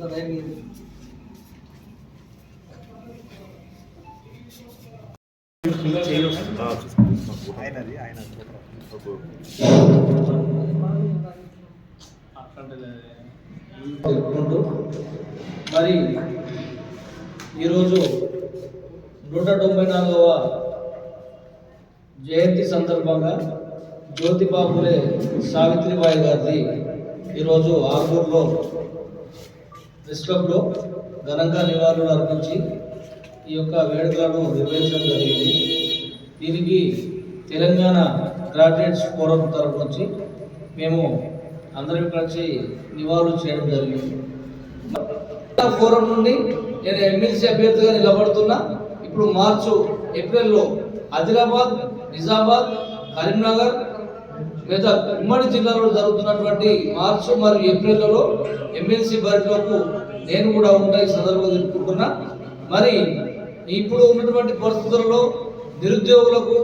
లేదు. ఆయనది ఆయన మరి ఈరోజు నూట తొంభై నాలుగవ జయంతి సందర్భంగా జ్యోతిబాబులే సావిత్రిబాయి గారిది ఈరోజు ఆగూరులో ప్రెస్ క్లబ్లో ఘనంగా నివాళులు అర్పించి ఈ యొక్క వేడుకలను నిర్వహించడం జరిగింది. దీనికి తెలంగాణ గ్రాడ్యుయేట్స్ ఫోరం తరపు నుంచి మేము అందరం కలిసి నివాళులు చేయడం జరిగింది. ఫోరం నుండి నేను ఎమ్మెల్సీ అభ్యర్థిగా నిలబడుతున్నా. ఇప్పుడు మార్చు ఏప్రిల్లో ఆదిలాబాద్ నిజామాబాద్ కరీంనగర్ లేదా ఉమ్మడి జిల్లాలో జరుగుతున్నటువంటి మార్చి మరియు ఏప్రిల్లలో ఎమ్మెల్సీ బరిలోకి నేను కూడా ఉంటా ఈ సందర్భంగా తెలుపుకుంటున్నా. మరి ఇప్పుడు ఉన్నటువంటి పరిస్థితులలో నిరుద్యోగులకు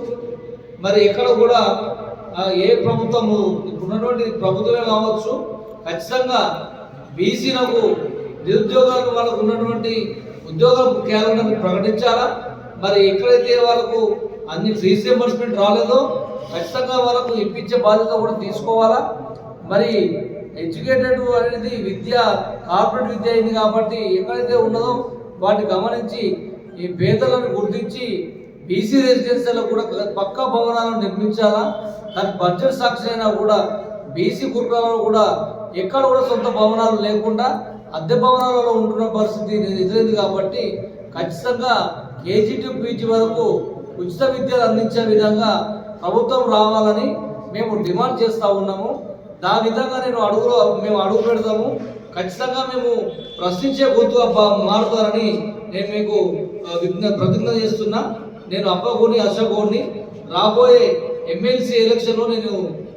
మరి ఎక్కడ కూడా ఏ ప్రభుత్వము ఇప్పుడున్నటువంటి ప్రభుత్వమే కావచ్చు ఖచ్చితంగా బీసీలకు నిరుద్యోగాలకు వాళ్ళకు ఉన్నటువంటి ఉద్యోగ కేవలం ప్రకటించాలా? మరి ఎక్కడైతే వాళ్ళకు అన్ని ఫీజ్ రియంబర్స్మెంట్ రాలేదు ఖచ్చితంగా వాళ్ళకు ఇప్పించే బాధ్యత కూడా తీసుకోవాలా? మరి ఎడ్యుకేటెడ్ అనేది విద్య కార్పొరేట్ విద్య అయింది కాబట్టి ఎక్కడైతే ఉన్నదో వాటిని గమనించి ఈ పేదలను గుర్తించి బీసీ రెసిడెన్సీలో కూడా పక్కా భవనాలను నిర్మించాలా? దానికి బడ్జెట్ సాక్షి అయినా కూడా బీసీ కుటుంబాలలో కూడా ఎక్కడ కూడా సొంత భవనాలు లేకుండా అద్దె భవనాలలో ఉంటున్న పరిస్థితి ఎదురైంది కాబట్టి ఖచ్చితంగా కేజీ టు పీజీ వరకు ఉచిత విద్యను అందించే విధంగా ప్రభుత్వం రావాలని మేము డిమాండ్ చేస్తూ ఉన్నాము. దాని విధంగా నేను అడుగులో మేము అడుగు పెడతాము. ఖచ్చితంగా మేము ప్రశ్నించే గొంతుగా మారుతారని నేను మీకు విజ్ఞ ప్రతిజ్ఞ చేస్తున్నా. నేను అప్పగోని అశోగోని రాబోయే ఎమ్మెల్సీ ఎలక్షన్లో నేను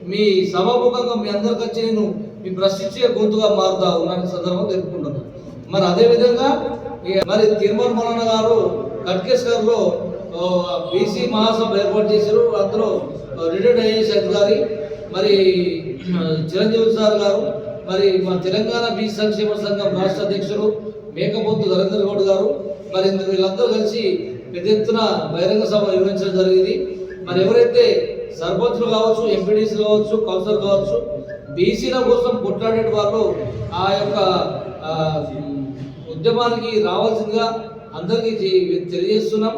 మీ సభాముఖంగా మీ అందరికి వచ్చి నేను మీ ప్రశ్నించే గొంతుగా మారుతా ఉన్నాను సందర్భం తెలుపుకుంటున్నాను మరి అదేవిధంగా ఈ- మరి తిరుమల మల్లన్న గారు కట్కేశ్వర్లో బీసీ మహాసభ ఏర్పాటు చేశారు. అందులో రిటైర్డ్ ఐఏఎస్ అధికారి మరి చిరంజీవి సార్ గారు మరి మా తెలంగాణ బీసీ సంక్షేమ సంఘం రాష్ట్ర అధ్యక్షుడు మేకపోతు నరేంద్ర గౌడ్ గారు మరి ఇందులో వీళ్ళందరూ కలిసి పెద్ద ఎత్తున బహిరంగ సభ నిర్వహించడం జరిగింది. మరి ఎవరైతే సర్పంచులు కావచ్చు ఎంపీడీసీలు కావచ్చు కౌన్సిలర్ కావచ్చు బీసీల కోసం కొట్లాడే వాళ్ళు ఆ యొక్క ఉద్యమానికి రావాల్సిందిగా అందరికీ తెలియజేస్తున్నాం.